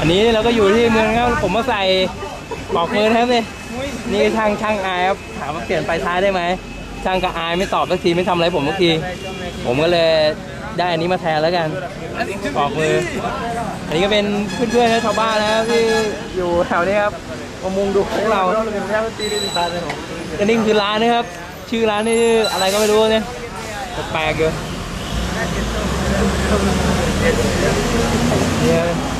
อันนี้เราก็อยู่ที่เมืองครับ ผมมาใส่ปอกมือนะครับนี่นี่ช่างช่างอายครับถามว่าเปลี่ยนไฟท้ายได้ไหมช่างก็อายไม่ตอบสักทีไม่ทำอะไรผมสักที ผมก็เลยได้อันนี้มาแทนแล้วกันปอกมือ อันนี้ก็เป็นเพื่อนๆและชาวบ้านนะครับที่อยู่แถวนี้ครับมามุงดูพวกเราอันนี้คือร้านนะครับ ชื่อร้านนี่อะไรก็ไม่รู้เนี่ยแปลกๆอยู่เนี่ยตั้งไว้ครับแปล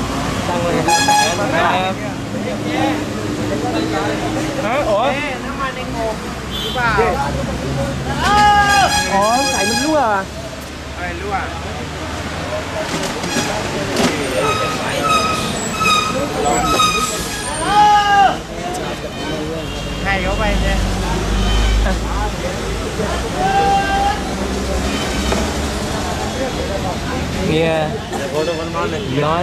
กนะครับฮะอ๋อน้ำ มันในโงกหรือเปล่า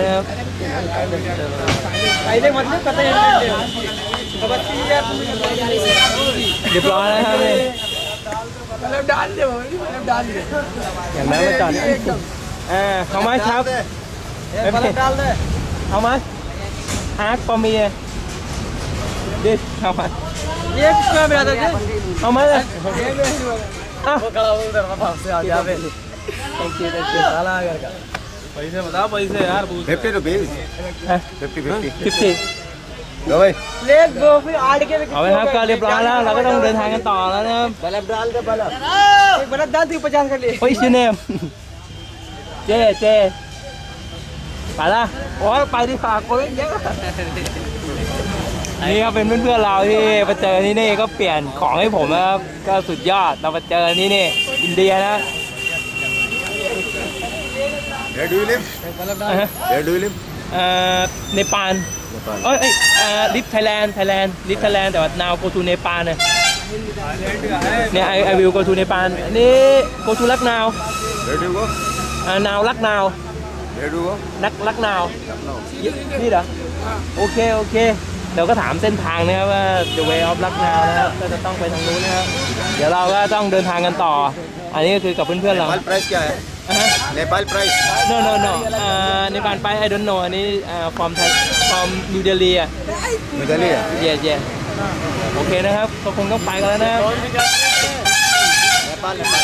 อ๋อใส่มันรั่วอะอะไรรู้อะใ ห้เขาไปเนี่ย เนี่ยน้อยนะครับ ไปได้หมดเลยก็ได้เลยกบัตรีเนี่ย เรียบร้อยแล้วครับนี่ เริ่มดันเดี๋ยวเริ่มดันเดี๋ยว อย่างนั้นมาจอดอ่าเขามาครับ เริ่มดันเลย How much? Ask for me. This how much? ये कितना मेरा था जी How much? Ah, वो कला उधर वहां से आ जावे thank you, thank you. साला करके पैसे बताओ पैसे यार fifty rupees Ah, fifty fifty 50 लो भाई प्लेट दो फिर आड़ के เอาไว้ครับก็เรียบร้อยแล้ว เราก็ต้องเดินทางกันต่อแล้วนะครับ बल्ब डाल दे बल्ब एक बल्ब डाल दी पचास कर लिए What is your name เจเจไปละโอ้ยไปดีกว่าคนเยอะนี่ก็เป็นเพื่อนๆเราที่มาเจอที่นี่ก็เปลี่ยนของให้ผมนะครับ ก็สุดยอด เรามาเจอที่นี่ อินเดียนะ Where do you live? Where do you live? เนปาลเอ้ยลิฟไทยแลนด์ไทยแลนด์ลิฟไทยแลนด์แต่ว่า now go to เนปาลเนี่ยเนี่ย I I will go to เนปาลนี่ go to ลักนาว Where do you go? นาวลักนาว Where do you go? นักลักนาวนี่เหรอโอเคโอเคเราก็ถามเส้นทางนะครับว่า the way of ลักนาวนะครับก็จะต้องไปทางนู้นนะครับเดี๋ยวเราก็ต้องเดินทางกันต่อ อันนี้ก็คือกับเพื่อนๆเรา Nepal price क्या है อ่าฮะ Nepal price no no no อ่าในปานไป I don't know อันนี้อ่า from Thai from New Delhi อ่ะ निकलिए เย่เย่โอเคนะครับก็คงต้องไปกันแล้วนะครับ नेपाल नेपाल